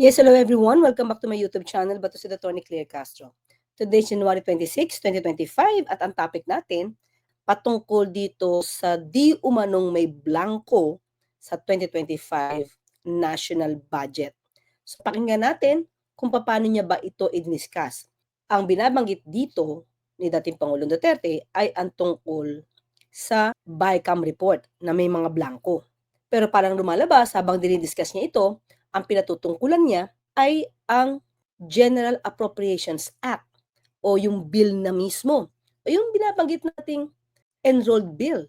Yes, hello everyone. Welcome back to my YouTube channel, Bato si Tony Claire Castro. Today, January 26, 2025, at ang topic natin, patungkol dito sa di umanong may blanco sa 2025 national budget. So, pakinggan natin kung paano niya ba ito i-discuss. Ang binabanggit dito ni dating Pangulong Duterte ay ang tungkol sa BICAM report na may mga blanco. Pero parang lumalabas habang dinidiscuss niya ito, ang pinatutungkulan niya ay ang General Appropriations Act o yung bill na mismo. O yung binabanggit nating enrolled bill.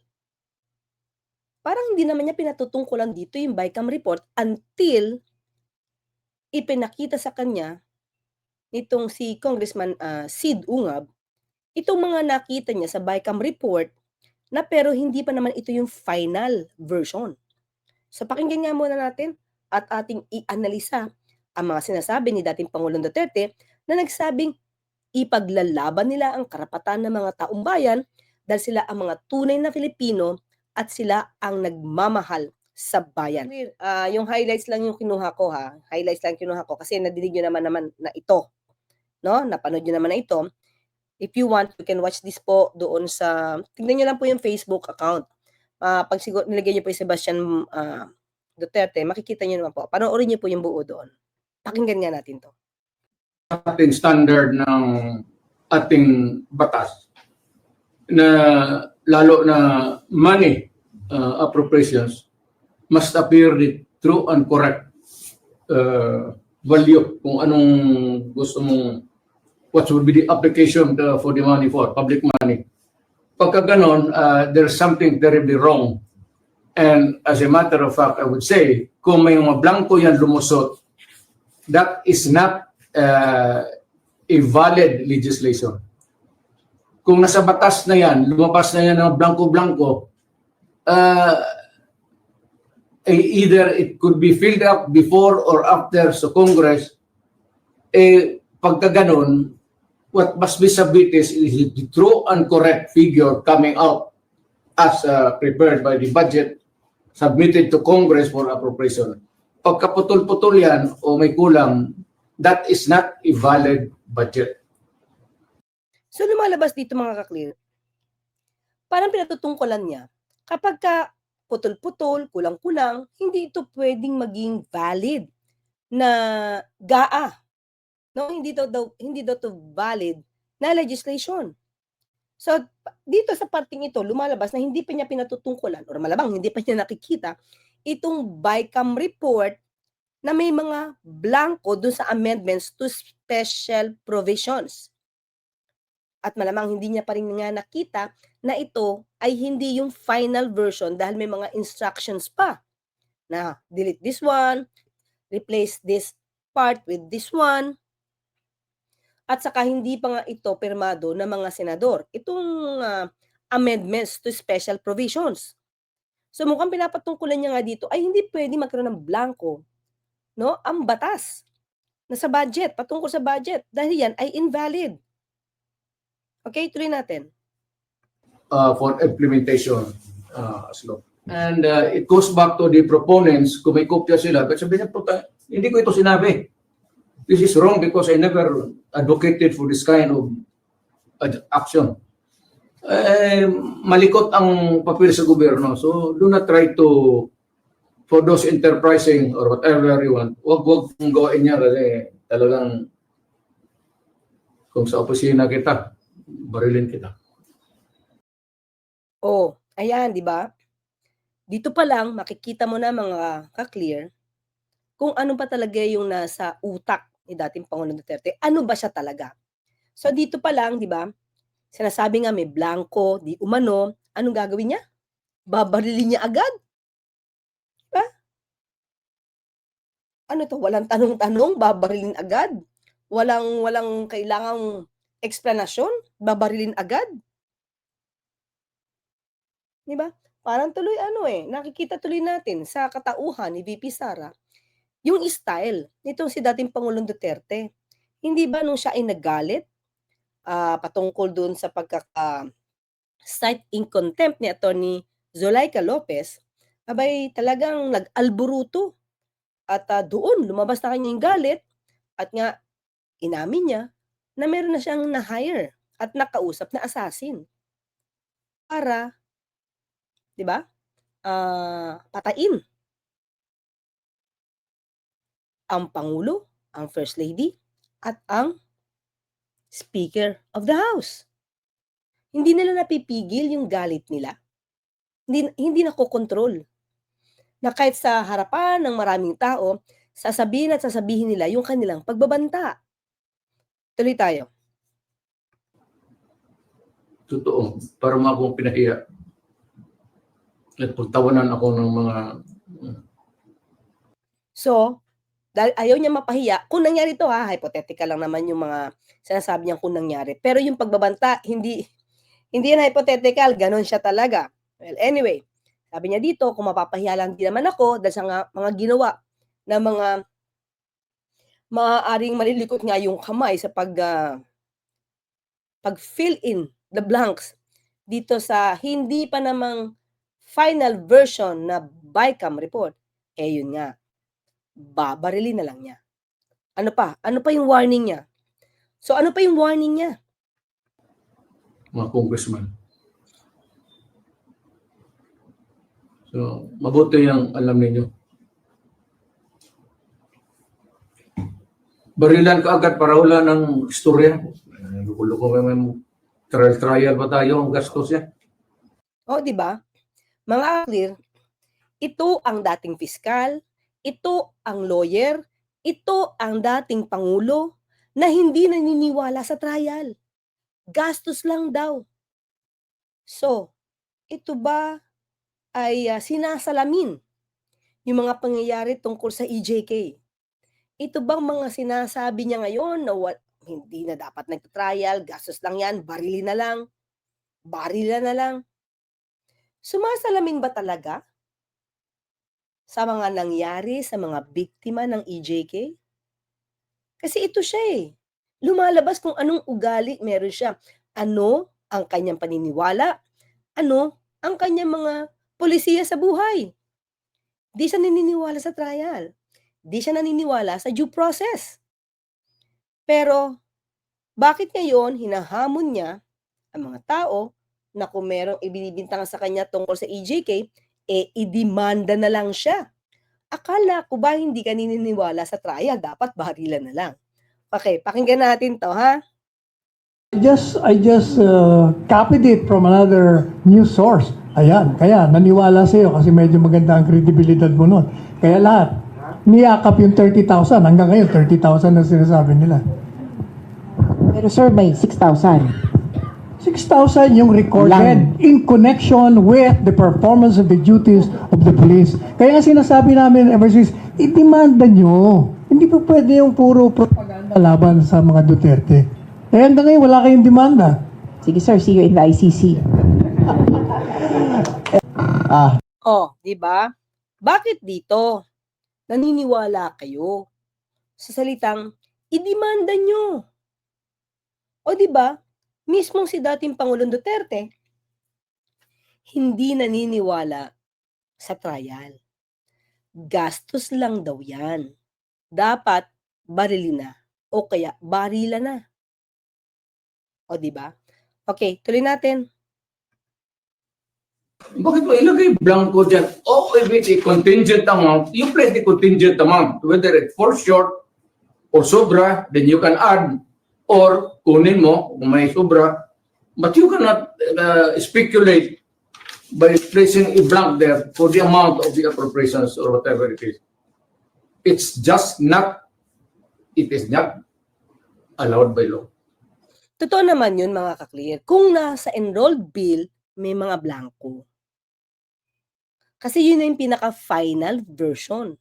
Parang hindi naman niya pinatutungkulan dito yung BICAM report until ipinakita sa kanya nitong si Congressman uh, Sid Ungab itong mga nakita niya sa BICAM report na pero hindi pa naman ito yung final version. So pakinggan nga muna natin at ating ianalisa ang mga sinasabi ni dating Pangulong Duterte na nagsabing ipaglalaban nila ang karapatan ng mga taong bayan dahil sila ang mga tunay na Filipino at sila ang nagmamahal sa bayan. Uh, yung highlights lang yung kinuha ko ha. Highlights lang kinuha ko kasi nadinig nyo naman naman na ito. No? Napanood nyo naman na ito. If you want, you can watch this po doon sa, tignan nyo lang po yung Facebook account. Uh, pag siguro nilagay nyo po yung Sebastian uh, Duterte, makikita niyo naman po. Panoorin niyo po yung buo doon. Pakinggan nga natin to. Ating standard ng ating batas na lalo na money uh, appropriations must appear the true and correct uh, value kung anong gusto mong what would be the application the, for the money for, public money. Pagka ganon, uh, there's something terribly wrong And as a matter of fact, I would say, kung may mga blanco yan lumusot, that is not uh, a valid legislation. Kung nasa batas na yan, lumabas na yan ng blanco-blanco, uh, either it could be filled up before or after sa Congress, eh, pagka ganun, what must be submitted is, is the true and correct figure coming out as uh, prepared by the budget submitted to Congress for appropriation. Pagkaputol-putol yan o may kulang, that is not a valid budget. So lumalabas dito mga kaklir, parang pinatutungkulan niya, kapag ka putol-putol, kulang-kulang, hindi ito pwedeng maging valid na GAA. No, hindi daw, daw hindi daw to valid na legislation. So, dito sa parting ito, lumalabas na hindi pa niya pinatutungkulan or malabang hindi pa niya nakikita itong BICAM report na may mga blanco dun sa amendments to special provisions. At malamang hindi niya pa rin nga nakita na ito ay hindi yung final version dahil may mga instructions pa na delete this one, replace this part with this one, at saka hindi pa nga ito pirmado ng mga senador. Itong uh, amendments to special provisions. So mukhang pinapatungkulan niya nga dito ay hindi pwede magkaroon ng blanco no ang batas na sa budget, patungkol sa budget dahil yan ay invalid. Okay, tuloy natin. Uh, for implementation uh, as law. And uh, it goes back to the proponents, kung may kopya sila, kasi sabi niya, hindi ko ito sinabi. This is wrong because I never advocated for this kind of action. Eh, malikot ang papel sa gobyerno. So, do not try to, for those enterprising or whatever you want, wag wag mong gawin niya kasi talagang kung sa opisina kita, barilin kita. Oh, ayan, di ba? Dito pa lang, makikita mo na mga ka-clear kung ano pa talaga yung nasa utak ni dating Pangulong Duterte. Ano ba siya talaga? So dito pa lang, di ba? Sinasabi nga may blanco, di umano, anong gagawin niya? Babarilin niya agad. Diba? Ano to? Walang tanong-tanong, babarilin agad. Walang walang kailangang eksplanasyon, babarilin agad. Di ba? Parang tuloy ano eh, nakikita tuloy natin sa katauhan ni VP Sara yung style nitong si dating Pangulong Duterte. Hindi ba nung siya ay nagalit uh, patungkol doon sa pagkaka cite in contempt ni Attorney Zulaika Lopez, abay talagang nag-alburuto At ah, doon lumabas na kanya yung galit at nga inamin niya na meron na siyang na-hire at nakausap na assassin. Para, 'di ba? Ah, patayin. Ang pangulo, ang first lady at ang speaker of the house. Hindi nila napipigil yung galit nila. Hindi hindi nakokontrol. Na kahit sa harapan ng maraming tao, sasabihin at sasabihin nila yung kanilang pagbabanta. Tuloy tayo. Totoo. Para mo akong pinahiya. At pagtawanan ako ng mga So, dahil ayaw niya mapahiya, kung nangyari to ha, hypothetical lang naman yung mga sinasabi niyang kung nangyari. Pero yung pagbabanta, hindi hindi yan hypothetical, ganun siya talaga. Well, anyway, sabi niya dito, kung mapapahiya lang din naman ako dahil sa nga- mga ginawa na mga maaaring malilikot nga yung kamay sa pag ah, pag fill in the blanks dito sa hindi pa namang final version na BICAM report. Eh yun nga, babarilin na lang niya. Ano pa? Ano pa yung warning niya? So ano pa yung warning niya? mga congressman. So, mabuti yung alam ninyo. Barilan ka agad para wala ng istorya. Luko-luko may trial trial pa tayo ang gastos yan. O, di ba? Mga clear, ito ang dating fiskal, ito ang lawyer, ito ang dating pangulo na hindi naniniwala sa trial. Gastos lang daw. So, ito ba ay ah, sinasalamin yung mga pangyayari tungkol sa EJK? Ito bang mga sinasabi niya ngayon na wa- hindi na dapat nagtrial, gastos lang yan, barili na lang, barila na lang? Sumasalamin ba talaga sa mga nangyari sa mga biktima ng EJK? Kasi ito siya eh. Lumalabas kung anong ugali meron siya. Ano ang kanyang paniniwala? Ano ang kanyang mga polisiya sa buhay? Di siya naniniwala sa trial. Di siya naniniwala sa due process. Pero, bakit ngayon hinahamon niya ang mga tao na kung merong ibinibintang sa kanya tungkol sa EJK, eh idemanda na lang siya. Akala ko ba hindi ka naniniwala sa trial, dapat barilan na lang. Okay, pakinggan natin to ha. I just I just uh, copied it from another news source. Ayan, kaya naniwala sa'yo kasi medyo maganda ang kredibilidad mo nun. Kaya lahat, niyakap yung 30,000. Hanggang ngayon, 30,000 na sinasabi nila. Pero sir, may 6,000. 6,000 yung recorded Lang. in connection with the performance of the duties of the police. Kaya nga sinasabi namin ever since, idemanda nyo. Hindi po pwede yung puro propaganda laban sa mga Duterte. Eh hanggang ngayon, wala kayong demanda. Sige sir, see you in the ICC. Ah, Oh, 'di ba? Bakit dito naniniwala kayo sa salitang idemanda nyo? O 'di ba? Mismong si dating Pangulong Duterte hindi naniniwala sa trial. Gastos lang daw 'yan. Dapat barilin na o kaya barila na. O 'di ba? Okay, tuloy natin. Bakit mo ilagay blanco dyan? Oh, if it's a contingent amount, you play the contingent amount. Whether it falls short or sobra, then you can add. Or kunin mo kung may sobra. But you cannot uh, speculate by placing a blank there for the amount of the appropriations or whatever it is. It's just not, it is not allowed by law. Totoo naman yun mga kaklear. Kung nasa enrolled bill, may mga blanco. Kasi yun na yung pinaka-final version.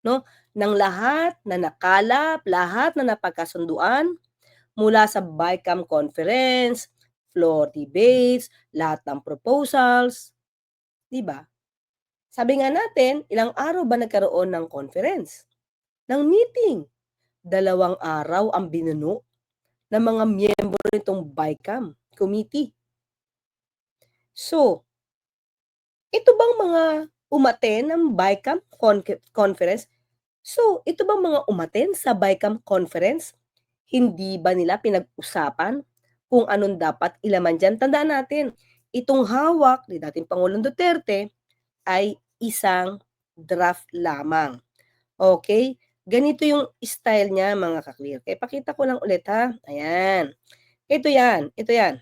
No? Ng lahat na nakalap, lahat na napagkasunduan, mula sa BICAM conference, floor debates, lahat ng proposals. Di ba? Sabi nga natin, ilang araw ba nagkaroon ng conference? Ng meeting. Dalawang araw ang binuno ng mga miyembro nitong BICAM committee. So, ito bang mga umaten ng BICAM con- conference So, ito ba mga umaten sa BICAM conference? Hindi ba nila pinag-usapan kung anong dapat ilaman dyan? Tandaan natin, itong hawak ni dating Pangulong Duterte ay isang draft lamang. Okay? Ganito yung style niya mga kaklear. Kaya pakita ko lang ulit ha. Ayan. Ito yan. Ito yan.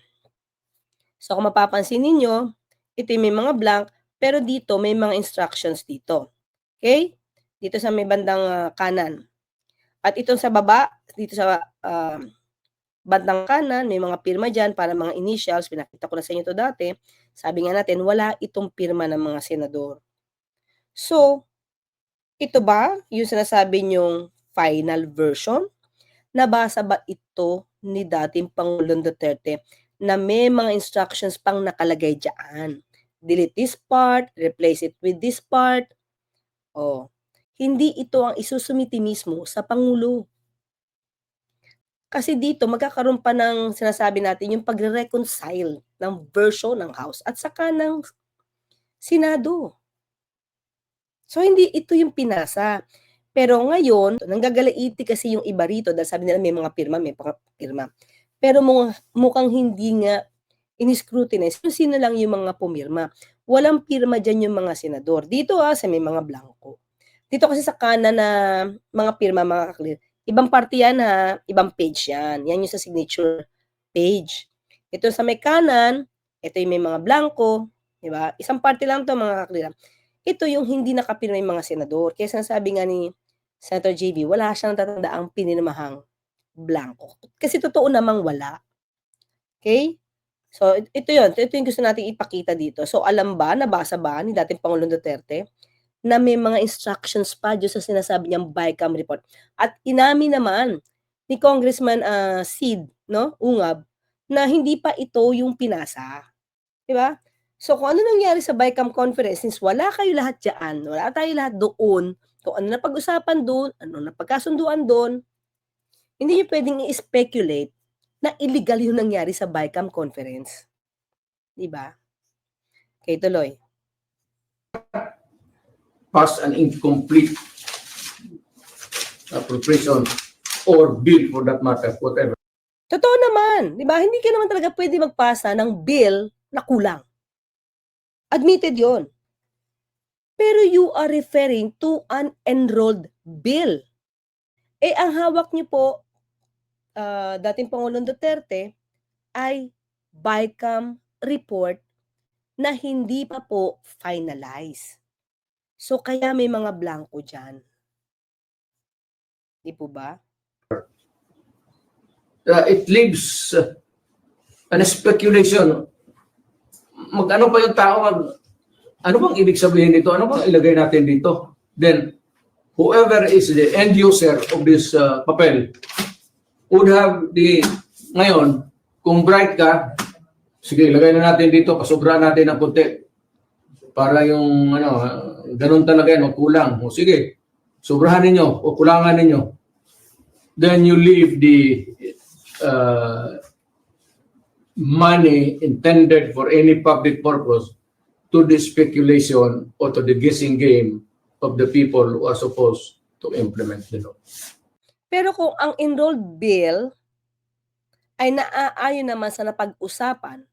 So kung mapapansin ninyo, ito may mga blank, pero dito may mga instructions dito. Okay? Dito sa may bandang ah, kanan. At itong sa baba, dito sa ah, bandang kanan, may mga pirma dyan para mga initials. Pinakita ko na sa inyo to dati. Sabi nga natin, wala itong pirma ng mga senador. So, ito ba yung sinasabi nyong final version? Nabasa ba ito ni dating Pangulong Duterte na may mga instructions pang nakalagay dyan? Delete this part, replace it with this part. Oh, hindi ito ang isusumiti mismo sa Pangulo. Kasi dito magkakaroon pa ng sinasabi natin yung pagre-reconcile ng version ng House at saka ng Senado. So hindi ito yung pinasa. Pero ngayon, nanggagalaiti kasi yung iba rito dahil sabi nila may mga pirma, may mga pirma. Pero mukhang, hindi nga in-scrutinize sino lang yung mga pumirma. Walang pirma dyan yung mga senador. Dito ah, sa may mga blanco. Dito kasi sa kanan na mga pirma, mga kaklir, ibang parte yan ha, ibang page yan. Yan yung sa signature page. Ito sa may kanan, ito yung may mga blanco, di ba? Isang parte lang to mga kaklir. Ito yung hindi nakapirma yung mga senador. Kaya sinasabi nga ni Senator JB, wala siyang tatandaang pininamahang blanco. Kasi totoo namang wala. Okay? So, it- ito yun. Ito yung gusto natin ipakita dito. So, alam ba, nabasa ba ni dating Pangulong Duterte na may mga instructions pa dyan sa sinasabi niyang BICAM report. At inamin naman ni Congressman ah, Sid, no, Ungab, na hindi pa ito yung pinasa. Di ba? So, kung ano nangyari sa BICAM conference, since wala kayo lahat dyan, wala tayo lahat doon, kung ano na pag-usapan doon, ano na pagkasunduan doon, hindi nyo pwedeng i-speculate na illegal yung nangyari sa BICAM conference. Di ba? Okay, tuloy. Pass an incomplete appropriation or bill for that matter, whatever. Totoo naman, 'di ba? Hindi ka naman talaga pwede magpasa ng bill na kulang. Admitted 'yon. Pero you are referring to an enrolled bill. Eh ang hawak niyo po ah, dating Pangulong Duterte ay BICAM report na hindi pa po finalize. So kaya may mga blanco diyan. Di po ba? Uh, it leaves uh, an speculation. Mag-ano pa yung tao, mag, ano bang ibig sabihin nito? Ano bang ilagay natin dito? Then, whoever is the end user of this uh, papel would have the, ngayon, kung bright ka, sige, ilagay na natin dito, pasobra natin ng konti. Para yung, ano, ganun talaga yan, o kulang. O sige, sobrahan ninyo, o kulangan ninyo. Then you leave the uh, money intended for any public purpose to the speculation or to the guessing game of the people who are supposed to implement the law. Pero kung ang enrolled bill ay naaayon naman sa napag-usapan,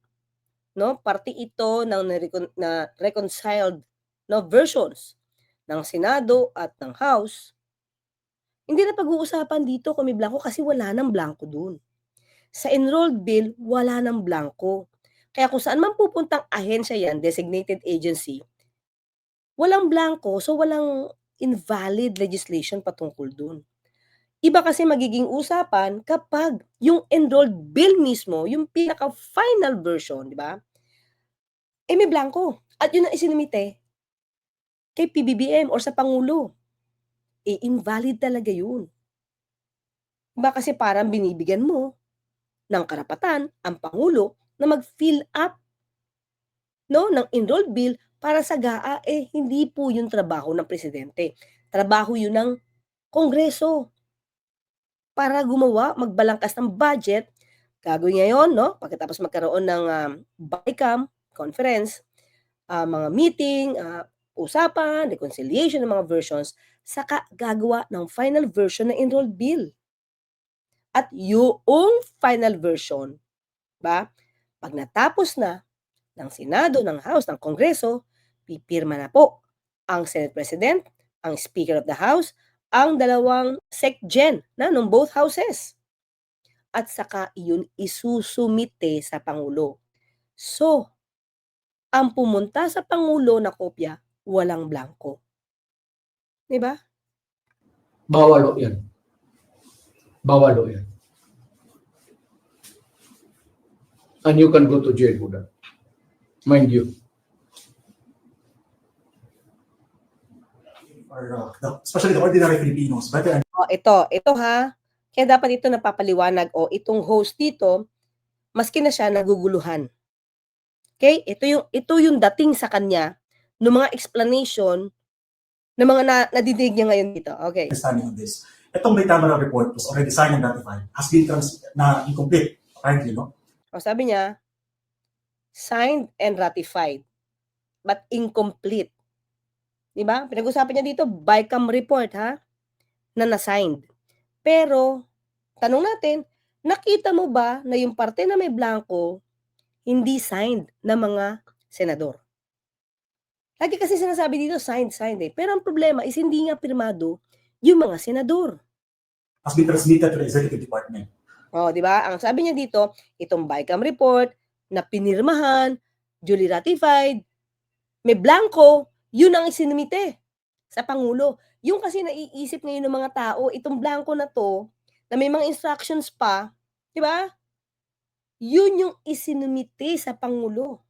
no? Parte ito ng narecon- na reconciled no versions ng Senado at ng House. Hindi na pag-uusapan dito kung may blanco kasi wala nang blanco dun. Sa enrolled bill, wala nang blanco. Kaya kung saan man pupuntang ahensya yan, designated agency, walang blanco, so walang invalid legislation patungkol dun. Iba kasi magiging usapan kapag yung enrolled bill mismo, yung pinaka-final version, di ba? Eh may blanco. At yun ang isinumite kay PBBM or sa Pangulo. Eh, invalid talaga yun. Diba kasi parang binibigyan mo ng karapatan ang Pangulo na mag-fill up no, ng enrolled bill para sa GAA, eh hindi po yung trabaho ng presidente. Trabaho yun ng Kongreso para gumawa, magbalangkas ng budget. Gagawin ngayon, no? Pagkatapos magkaroon ng um, BICAM conference, ah, mga meeting, ah, usapan, reconciliation ng mga versions, saka gagawa ng final version ng enrolled bill. At yung final version, ba, pag natapos na ng Senado, ng House, ng Kongreso, pipirma na po ang Senate President, ang Speaker of the House, ang dalawang SecGen na ng both houses. At saka yun isusumite sa Pangulo. So, ang pumunta sa Pangulo na kopya, walang blanco. Di ba? Bawal o yan. Bawal o yan. And you can go to jail for that. Mind you. or uh, especially the ordinary Filipinos, better O, ito, ito ha. Kaya dapat ito napapaliwanag o itong host dito, maski na siya naguguluhan. Okay? Ito yung ito yung dating sa kanya ng mga explanation ng mga na, nadidinig niya ngayon dito. Okay. understanding of this. Itong may Tamara report was already signed and ratified, has been trans na incomplete, apparently, no? O sabi niya, signed and ratified, but incomplete. Di ba? Pinag-usapan niya dito, BICAM report, ha? Na na-signed. Pero, tanong natin, nakita mo ba na yung parte na may blanco, hindi signed ng mga senador? Lagi kasi sinasabi dito, signed, signed eh. Pero ang problema is hindi nga pirmado yung mga senador. Has been transmitted to the executive department. Oh, di ba? Ang sabi niya dito, itong BICAM report na pinirmahan, duly ratified, may blanco, yun ang isinumite sa Pangulo. Yung kasi naiisip ngayon ng mga tao, itong blanco na to, na may mga instructions pa, di ba? Yun yung isinumite sa Pangulo.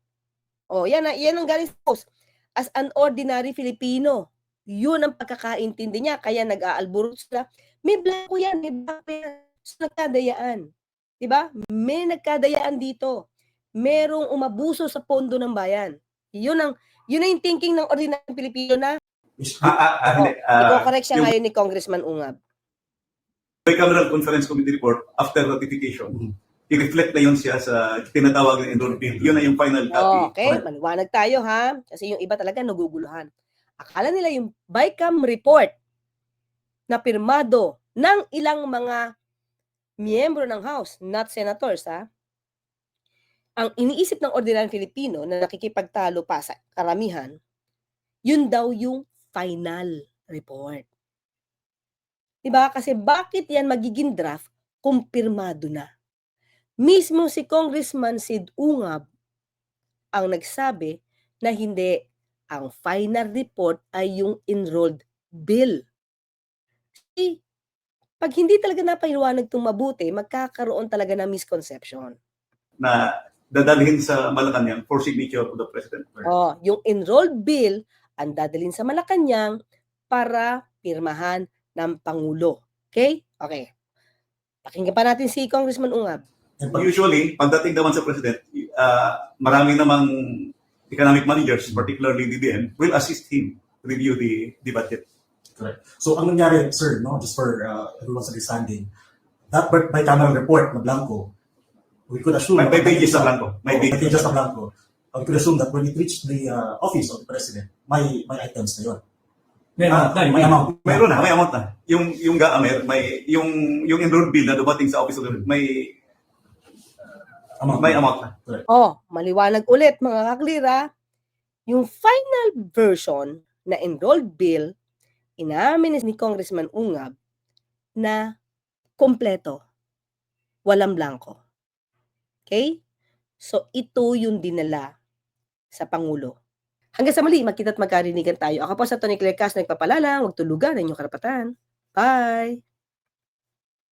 Oh, yan, yan ang galing sa post. As an ordinary Filipino, yun ang pagkakaintindi niya. Kaya nag-aalburot sila. May blanco yan, may blanco yan. So, nagkadayaan. Di ba? May nagkadayaan dito. Merong umabuso sa pondo ng bayan. Yun ang yun na yung thinking ng ordinary Pilipino na oh, hindi. Ah, i-correct siya yung ngayon ni Congressman Ungab. bicameral conference committee report after ratification, i-reflect na yun siya sa tinatawag na enrolled bill. Yun na yung final copy. Okay, maliwanag tayo ha. Kasi yung iba talaga naguguluhan. Akala nila yung BICAM report na pirmado ng ilang mga miyembro ng House, not senators ha. Ang iniisip ng ordinary Filipino na nakikipagtalo pa sa karamihan, yun daw yung final report. Diba? Kasi bakit yan magiging draft kung pirmado na? Mismo si Congressman Sid Ungab ang nagsabi na hindi ang final report ay yung enrolled bill. Eh, pag hindi talaga napaliwanag itong mabuti, magkakaroon talaga ng misconception. Na dadalhin sa Malacanang for signature to the President. Oh, yung enrolled bill ang dadalhin sa Malacanang para pirmahan ng Pangulo. Okay? Okay. Pakinggan pa natin si Congressman Ungab. Usually, pagdating naman sa President, uh, marami namang economic managers, particularly DBM, will assist him review the, the budget. correct. So, ang nangyari, sir, no, just for uh, everyone's understanding, that by bicameral report na blanco, we could assume... May, may pages na blanco. May Oh, may pages na blanco. Uh, We could assume that when it reached the uh, office of the president, may may items na yun. May Ah, amount na, may amount. Mayroon na, may amount na. Yung yung GAA, may yung yung enrolled bill na dumating sa office of the may Amount. may amount na. Oh, maliwanag ulit mga kaklira. Yung final version na enrolled bill, inamin ni Congressman Ungab na kompleto. Walang blanco. Okay? So, ito yung dinala sa Pangulo. Hanggang sa muli, magkita at magkarinigan tayo. Ako po sa Tony Claire nagpapalala, huwag tulugan ang inyong karapatan. Bye!